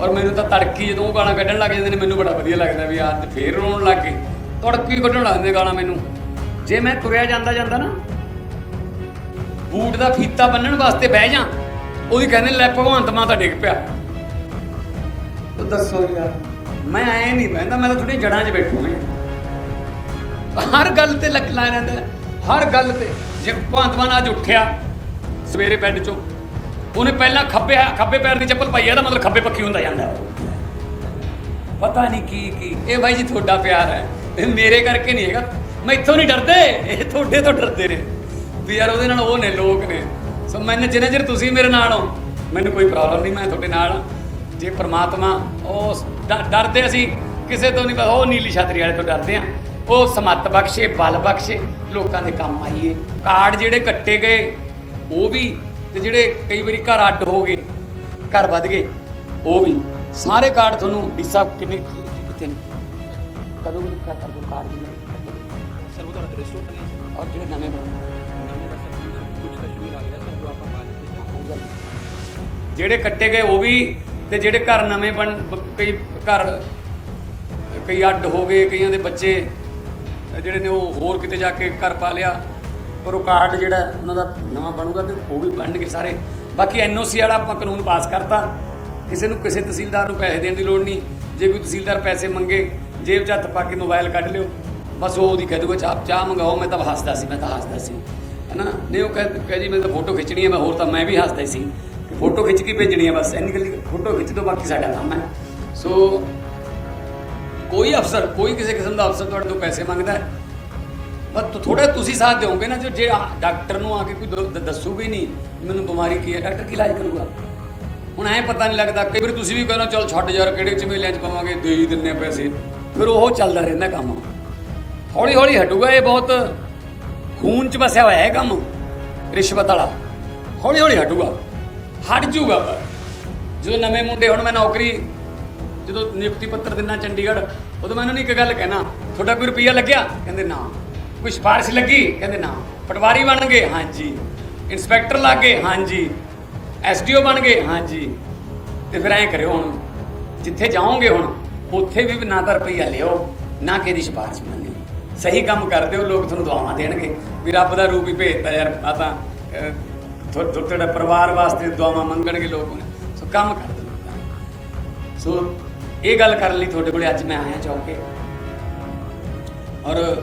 ਔਰ ਮੈਨੂੰ ਤਾਂ ਤੜਕੀ ਜਦੋਂ ਉਹ ਗਾਲਾਂ ਕੱਢਣ ਲੱਗ ਜਾਂਦੇ ਨੇ ਮੈਨੂੰ ਬੜਾ ਵਧੀਆ ਲੱਗਦਾ ਵੀ ਅੱਜ ਫੇਰ ਰੋਣ ਲੱਗ ਗਏ। ਤੜਕੀ ਕੱਢਣ ਲੱਗ ਜਾਂਦੇ ਗਾਲਾਂ ਮੈਨੂੰ। ਜੇ ਮੈਂ ਤੁਰਿਆ ਜਾਂਦਾ ਜਾਂਦਾ ਨਾ ਬੂਟ ਦਾ ਫੀਤਾ ਬੰਨਣ ਵਾਸਤੇ ਬਹਿ ਜਾ ਉਹਦੀ ਕਹਿੰਦੇ ਲੈ ਭਗਵੰਤ ਮਾਂ ਤਾਂ ਡਿੱਗ ਪਿਆ। ਉਹ ਦੱਸੋ ਯਾਰ। ਮੈਂ ਐ ਨਹੀਂ ਬਹਿੰਦਾ ਮੈਂ ਤਾਂ ਥੋੜੀ ਜੜਾਂ 'ਚ ਬੈਠੂ ਹਾਂ ਹਰ ਗੱਲ ਤੇ ਲੱਕ ਲਾ ਰਹਿੰਦਾ। ਹਰ ਗੱਲ ਤੇ। ਜੇ ਭਗਵੰਤ ਮਾਨ ਅੱਜ ਉੱਠਿਆ ਸਵੇਰੇ ਬੈੱਡ 'ਚੋਂ ਉਹਨੇ ਪਹਿਲਾਂ ਖੱਬੇ ਖੱਬੇ ਪੈਰ ਦੀ ਚੱਪਲ ਪਾਈ ਹੈ ਇਹਦਾ ਮਤਲਬ ਖੱਬੇ ਪੱਖੀ ਹੁੰਦਾ ਜਾਂਦਾ। ਪਤਾ ਨਹੀਂ ਕੀ ਕੀ। ਇਹ ਬਾਈ ਜੀ ਤੁਹਾਡਾ ਪਿਆਰ ਹੈ। ਇਹ ਮੇਰੇ ਕਰਕੇ ਨਹੀਂ ਹੈਗਾ। ਮੈਂ ਇੱਥੋਂ ਨਹੀਂ ਡਰਦੇ। ਇਹ ਤੁਹਾਡੇ ਤੋਂ ਡਰਦੇ ਨੇ। ਵੀ ਯਾਰ ਉਹਦੇ ਨਾਲ ਉਹ ਨੇ, ਲੋਕ ਨੇ। ਸੋ ਮੈਨੂੰ ਜਿੰਨਾ ਚਿਰ ਤੁਸੀਂ ਮੇਰੇ ਨਾਲ ਹੋ, ਮੈਨੂੰ ਕੋਈ ਪ੍ਰੋਬਲਮ ਨਹੀਂ, ਮੈਂ ਤੁਹਾਡੇ ਨਾਲ ਜੇ ਪ੍ਰਮਾਤਮਾ ਉਹ ਡਰਦੇ ਅਸੀਂ, ਕਿਸੇ ਤੋਂ ਨਹੀਂ, ਉਹ ਨੀਲੀ ਛਤਰੀ ਵਾਲੇ ਤੋਂ ਡਰਦੇ ਆ ਉਹ ਸਮੱਤ ਬਖਸ਼ੇ, ਬਲ ਬਖਸ਼ੇ, ਲੋਕਾਂ ਦੇ ਕੰਮ ਆਈਏ। ਕਾਰਡ ਜਿਹੜੇ ਕੱਟੇ ਗਏ, ਉਹ ਵੀ ਤੇ ਜਿਹੜੇ ਕਈ ਵਾਰੀ ਘਰ ਅੱਡ ਹੋ ਗਏ ਘਰ ਵੱਧ ਗਏ ਉਹ ਵੀ ਸਾਰੇ ਕਾਰਡ ਤੁਹਾਨੂੰ ਡੀਸਾ ਕਿੰਨੇ ਕਿੱਥੇ ਨੇ? ਕਦੋਂ ਕਦੋਂ ਕਰ ਕਾਰਡ ਜੀ ਸਰ ਉਹ ਤੁਹਾਡਾ ਰਜਿਸਟਰ ਤਾਂ ਨਹੀਂ ਔਰ ਜਿਹੜੇ ਨਵੇਂ ਬਣੇ ਨਵੇਂ ਦਾ ਜਿਹੜੇ ਕੱਟੇ ਗਏ ਉਹ ਵੀ ਤੇ ਜਿਹੜੇ ਘਰ ਨਵੇਂ ਬਣ ਕਈ ਘਰ ਕਈ ਅੱਡ ਹੋ ਗਏ ਕਈਆਂ ਦੇ ਬੱਚੇ ਜਿਹੜੇ ਨੇ ਉਹ ਹੋਰ ਕਿਤੇ ਜਾ ਕੇ ਘਰ ਪਾ ਲਿਆ। ਪਰ ਉਹ ਕਾਰਡ ਜਿਹੜਾ ਉਹਨਾਂ ਦਾ ਨਵਾਂ ਬਣੂਗਾ ਤੇ ਉਹ ਵੀ ਬਣਨਗੇ ਸਾਰੇ। ਬਾਕੀ ਐਨਓਸੀ ਵਾਲਾ ਆਪਾਂ ਕਾਨੂੰਨ ਪਾਸ ਕਰਤਾ। ਕਿਸੇ ਨੂੰ ਕਿਸੇ ਤਹਿਸੀਲਦਾਰ ਨੂੰ ਪੈਸੇ ਦੇਣ ਦੀ ਲੋੜ ਨਹੀਂ। ਜੇ ਕੋਈ ਤਹਿਸੀਲਦਾਰ ਪੈਸੇ ਮੰਗੇ, ਜੇਬ 'ਚ ਹੱਥ ਪਾ ਕੇ ਮੋਬਾਈਲ ਕੱਢ ਲਿਓ। ਬਸ ਉਹ ਉਹਦੀ ਕਹਿ ਦੂਗਾ, ਚਾਹ ਚਾਹ ਮੰਗਾਓ, ਮੈਂ ਤਾਂ ਹੱਸਦਾ ਸੀ, ਮੈਂ ਤਾਂ ਹੱਸਦਾ ਸੀ। ਹੈਨਾ? ਨਹੀਂ, ਉਹ ਕਹਿ ਕਹਿ ਜੀ, ਮੈਂ ਤਾਂ ਫੋਟੋ ਖਿੱਚਣੀ ਹੈ ਮੈਂ ਹੋਰ ਤਾਂ ਮੈਂ ਵੀ ਹੱਸਦਾ ਸੀ। ਕਿ ਫੋਟੋ ਖਿੱਚ ਕੇ ਭੇਜਣੀ ਹੈ ਬਸ, ਇੰਨੀ ਗੱਲ ਫੋਟੋ ਖਿੱਚ ਦੋ, ਬਾਕੀ ਸਾਡਾ ਕੰਮ ਹੈ। ਸੋ ਕੋਈ ਅਫਸਰ, ਕੋਈ ਕਿਸੇ ਕਿਸਮ ਦਾ ਅਫਸਰ ਤੁਹਾਡੇ ਤੋਂ ਪੈਸੇ ਮੰਗਦਾ ਹੈ ਪਰ ਥੋੜਾ ਤੁਸੀਂ ਸਾਥ ਦਿਓਗੇ ਨਾ ਜੋ ਜੇ ਆ- ਡਾਕਟਰ ਨੂੰ ਆ ਕੇ ਕੋਈ ਦ- ਨਹੀਂ ਮੈਨੂੰ ਬਿਮਾਰੀ ਕੀ ਹੈ? ਡਾਕਟਰ ਕੀ ਇਲਾਜ ਕਰੂਗਾ? ਹੁਣ ਐ ਪਤਾ ਨਹੀਂ ਲੱਗਦਾ ਕਈ ਵਾਰ ਤੁਸੀਂ ਵੀ ਕਹਿੰਦੇ ਹੋ, ਚੱਲ ਛੱਡ ਯਾਰ ਕਿਹੜੇ ਝਮੇਲਿਆਂ 'ਚ ਪਾਵਾਂਗੇ ਦੇ ਹੀ ਦਿੰਨੇ ਆ ਪੈਸੇ। ਫਿਰ ਉਹ ਚੱਲਦਾ ਰਹਿੰਦਾ ਕੰਮ। ਹੌਲੀ ਹੌਲੀ ਹਟੂਗਾ ਇਹ ਬਹੁਤ ਖੂਨ 'ਚ ਵਸਿਆ ਹੋਇਆ ਹੈ ਕੰਮ ਰਿਸ਼ਵਤ ਵਾਲਾ। ਹੌਲੀ ਹੌਲੀ ਹਟੂਗਾ। ਹਟ ਜੂਗਾ ਪਰ। ਜਦੋਂ ਨਵੇਂ ਮੁੰਡੇ ਹੁਣ ਮੈਂ ਨੌਕਰੀ ਜਦੋਂ ਨਿਯੁਕਤੀ ਪੱਤਰ ਦਿਨਾ ਚੰਡੀਗੜ੍ਹ ਉਦੋਂ ਮੈਂ ਉਹਨਾਂ ਨੂੰ ਇੱਕ ਗੱਲ ਕਹਿਣਾ ਤੁਹਾਡਾ ਕੋਈ ਰੁਪਈਆ ਲੱਗਿਆ? ਕਹਿੰਦੇ ਨਾ। ਕੋਈ ਸਿਫਾਰਿਸ਼ ਲੱਗੀ? ਕਹਿੰਦੇ ਨਾ। ਪਟਵਾਰੀ ਬਣ ਗਏ? ਹਾਂਜੀ। ਇਨਸਪੈਕਟਰ ਲੱਗ? ਗਏ ਹਾਂਜੀ। ਐਸਡੀਓ ਬਣ ਗਏ? ਹਾਂਜੀ। ਤੇ ਫਿਰ ਐਂ ਕਰਿਓ ਹੁਣ। ਜਿੱਥੇ ਜਾਓਗੇ ਹੁਣ ਉੱਥੇ ਵੀ ਨਾ ਤਾਂ ਰੁਪਈਆ ਲਿਓ ਨਾ ਕਿਸੇ ਦੀ ਸਿਫਾਰਿਸ਼ ਮੰਨਿਓ ਸਹੀ ਕੰਮ ਕਰਦੇ ਹੋ ਲੋਕ ਤੁਹਾਨੂੰ ਦੁਆਵਾਂ ਦੇਣਗੇ। ਵੀ ਰੱਬ ਦਾ ਰੂਪ ਹੀ ਭੇਜਤਾ ਯਾਰ ਆ ਤਾਂ ਤੁਹਾਡਾ ਪਰਿਵਾਰ ਵਾਸਤੇ ਦੁਆਵਾਂ ਮੰਗਣਗੇ ਲੋਕ। ਸੋ ਕੰਮ ਕਰ। ਸੋ ਇਹ ਗੱਲ ਕਰਨ ਲਈ ਤੁਹਾਡੇ ਕੋਲੇ ਅੱਜ ਮੈਂ ਆਇਆ ਚੌਕੇ। ਔਰ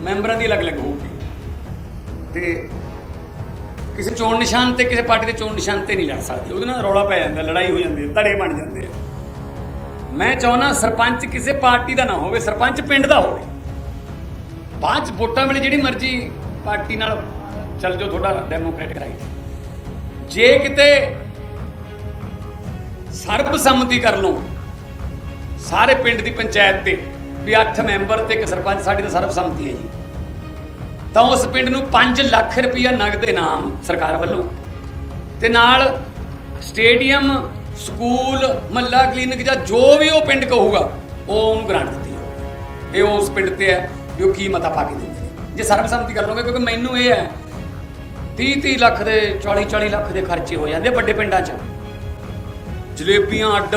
ਮੈਂਬਰਾਂ ਦੀ ਅਲੱਗ-ਅਲੱਗ ਹੋਊਗੀ। ਤੇ ਕਿਸੇ ਚੋਣ ਨਿਸ਼ਾਨ ਤੇ ਕਿਸੇ ਪਾਰਟੀ ਦੇ ਚੋਣ ਨਿਸ਼ਾਨ ਤੇ ਨਹੀਂ ਲੜ ਸਕਦੇ। ਉਹਦੇ ਨਾਲ ਰੌਲਾ ਪੈ ਜਾਂਦਾ, ਲੜਾਈ ਹੋ ਜਾਂਦੀ ਹੈ, ਧੜੇ ਬਣ ਜਾਂਦੇ ਆ। ਮੈਂ ਚਾਹੁੰਦਾ ਸਰਪੰਚ ਕਿਸੇ ਪਾਰਟੀ ਦਾ ਨਾ ਹੋਵੇ, ਸਰਪੰਚ ਪਿੰਡ ਦਾ ਹੋਵੇ। ਬਾਅਦ ਚ ਵੋਟਾਂ ਵੇਲੇ ਜਿਹੜੀ ਮਰਜ਼ੀ ਪਾਰਟੀ ਨਾਲ ਚੱਲ ਜਾਓ, ਤੁਹਾਡਾ ਡੈਮੋਕ੍ਰੈਟਿਕ ਰਾਈਟ ਜੇ ਕਿਤੇ ਸਰਬਸੰਮਤੀ ਕਰ ਲਓ, ਸਾਰੇ ਪਿੰਡ ਦੀ ਪੰਚਾਇਤ ਤੇ ਵੀ 8 ਮੈਂਬਰ ਤੇ ਇੱਕ ਸਰਪੰਚ, ਸਾਡੀ ਤਾਂ ਸਰਬਸੰਮਤੀ ਹੈ ਜੀ। ਤਾਂ ਉਸ ਪਿੰਡ ਨੂੰ 5 ਲੱਖ ਰੁਪਇਆ ਨਗਦ ਇਨਾਮ ਸਰਕਾਰ ਵੱਲੋਂ। ਤੇ ਨਾਲ ਸਟੇਡੀਅਮ, ਸਕੂਲ, ਮੱਲਾ ਕਲੀਨਿਕ ਜਾਂ ਜੋ ਵੀ ਉਹ ਪਿੰਡ ਕਹੂਗਾ, ਉਹ ਉਹਨੂੰ ਗ੍ਰਾਂਟ ਦਿੱਤੀ ਜਾਊਗੀ। ਇਹ ਉਸ ਪਿੰਡ ਤੇ ਹੈ ਵੀ ਉਹ ਕੀ ਮਤਾ ਪਾ ਕੇ ਦਿੰਦੇ ਨੇ। ਜੇ ਸਰਬਸੰਮਤੀ ਕਰ ਲਓਗੇ, ਕਿਉਂਕਿ ਮੈਨੂੰ ਇਹ ਹੈ 30 30 ਲੱਖ ਦੇ 40 40 ਲੱਖ ਦੇ ਖਰਚੇ ਹੋ ਜਾਂਦੇ ਵੱਡੇ ਪਿੰਡਾਂ 'ਚ। ਜਲੇਬੀਆਂ ਅੱਡ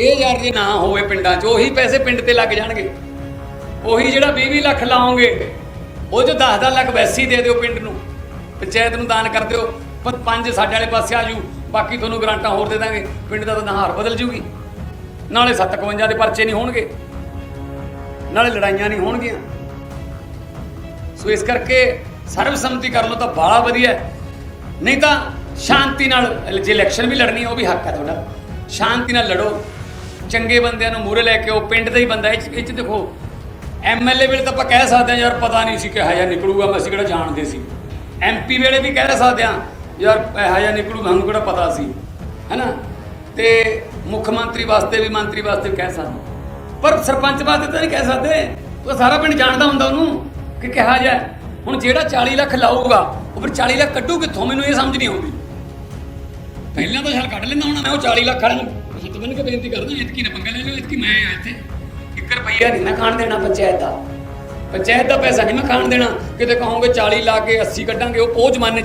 ਇਹ ਯਾਰ ਜੇ ਨਾ ਹੋਵੇ ਪਿੰਡਾਂ 'ਚ, ਉਹੀ ਪੈਸੇ ਪਿੰਡ ਤੇ ਲੱਗ ਜਾਣਗੇ। ਉਹੀ ਜਿਹੜਾ 20 ਲੱਖ ਲਾਉਂਗੇ ਉਹ ਜੋ 10 10 ਲੱਖ ਵੈਸੀ ਦੇ ਦਿਓ ਪਿੰਡ ਨੂੰ। ਪੰਚਾਇਤ ਨੂੰ ਦਾਨ ਕਰ ਦਿਓ ਪਰ ਪੰਜ ਸਾਡੇ ਵਾਲੇ ਪਾਸੇ ਆ ਜੂ, ਬਾਕੀ ਤੁਹਾਨੂੰ ਗਰਾਂਟਾਂ ਹੋਰ ਦੇ ਦਾਂਗੇ। ਪਿੰਡ ਦਾ ਤਾਂ ਨਹਾਰ ਬਦਲ ਜੂਗੀ। ਨਾਲੇ 57 ਦੇ ਪਰਚੇ ਨਹੀਂ ਹੋਣਗੇ। ਨਾਲੇ ਲੜਾਈਆਂ ਨਹੀਂ ਹੋਣਗੀਆਂ। ਸੋ ਇਸ ਕਰਕੇ ਸਰਬਸੰਮਤੀ ਕਰ ਲਓ ਤਾਂ ਬਾਲਾ ਵਧੀਆ ਨਹੀਂ ਤਾਂ ਸ਼ਾਂਤੀ ਨਾਲ, ਜੇ ਇਲੈਕਸ਼ਨ ਵੀ ਲੜਨੀ ਉਹ ਵੀ ਹੱਕ ਹੈ ਤੁਹਾਡਾ। ਸ਼ਾਂਤੀ ਨਾਲ ਲੜੋ। ਚੰਗੇ ਬੰਦਿਆਂ ਨੂੰ ਮੂਹਰੇ ਲੈ ਕੇ ਉਹ ਪਿੰਡ ਦਾ ਹੀ ਬੰਦਾ ਇਹ 'ਚ- ਇਹ ਚ ਦੇਖੋ ਐਮਐਲਏ ਵੇਲੇ ਤਾਂ ਆਪਾਂ ਕਹਿ ਸਕਦੇ ਹਾਂ ਯਾਰ ਪਤਾ ਨਹੀਂ ਸੀ ਕਿ ਹਜਾ ਨਿਕਲੂਗਾ, ਮੈਂ ਅਸੀਂ ਕਿਹੜਾ ਜਾਣਦੇ ਸੀ। ਐਮਪੀ ਵੇਲੇ ਵੀ ਕਹਿ ਸਕਦੇ ਹਾਂ ਯਾਰ ਹਜਾ ਨਿਕਲੂ, ਸਾਨੂੰ ਕਿਹੜਾ ਪਤਾ ਸੀ, ਹੈਨਾ? ਤੇ ਮੁੱਖ ਮੰਤਰੀ ਵਾਸਤੇ ਵੀ ਮੰਤਰੀ ਵਾਸਤੇ ਵੀ ਕਹਿ ਸਕਦੇ ਪਰ ਸਰਪੰਚ ਵਾਸਤੇ ਤਾਂ ਨਹੀਂ ਕਹਿ ਸਕਦੇ। ਉਹ ਸਾਰਾ ਪਿੰਡ ਜਾਣਦਾ ਹੁੰਦਾ ਉਹਨੂੰ ਕਿ ਕਿਹਾ ਜਾ ਹੁਣ ਜਿਹੜਾ 40 ਲੱਖ ਲਾਊਗਾ, ਉਹ ਫਿਰ 40 ਲੱਖ ਕੱਢੂ ਕਿੱਥੋਂ? ਮੈਨੂੰ ਇਹ ਸਮਝ ਨਹੀਂ ਆਉਂਦੀ। ਪਹਿਲਾਂ ਤਾਂ ਛਾਲ ਕੱਢ ਲੈਂਦਾ ਹੁਣ ਮੈਂ ਉਹ 40 ਲੱਖ ਵਾਲੇ ਨੂੰ। ਬੰਨ ਕੇ ਬੇਨਤੀ ਕਰਦਾ ਇਤਕੀ ਨਾ ਪੰਗਾ ਲੈ ਲਿਓ, ਇਤਕੀ ਮੈਂ ਆ ਇੱਥੇ। 1 ਰੁਪਈਆ ਨਹੀਂ ਮੈਂ ਖਾਣ ਦੇਣਾ ਪੰਚਾਇਤ ਦਾ। ਪੰਚਾਇਤ ਦਾ ਪੈਸਾ ਨਹੀਂ ਮੈਂ ਖਾਣ ਦੇਣਾ। ਕਿਤੇ ਕਹੋਗੇ 40 ਲਾ ਕੇ 80 ਕੱਢਾਂਗੇ, ਉਹ ਉਹ ਜ਼ਮਾਨੇ 'ਚ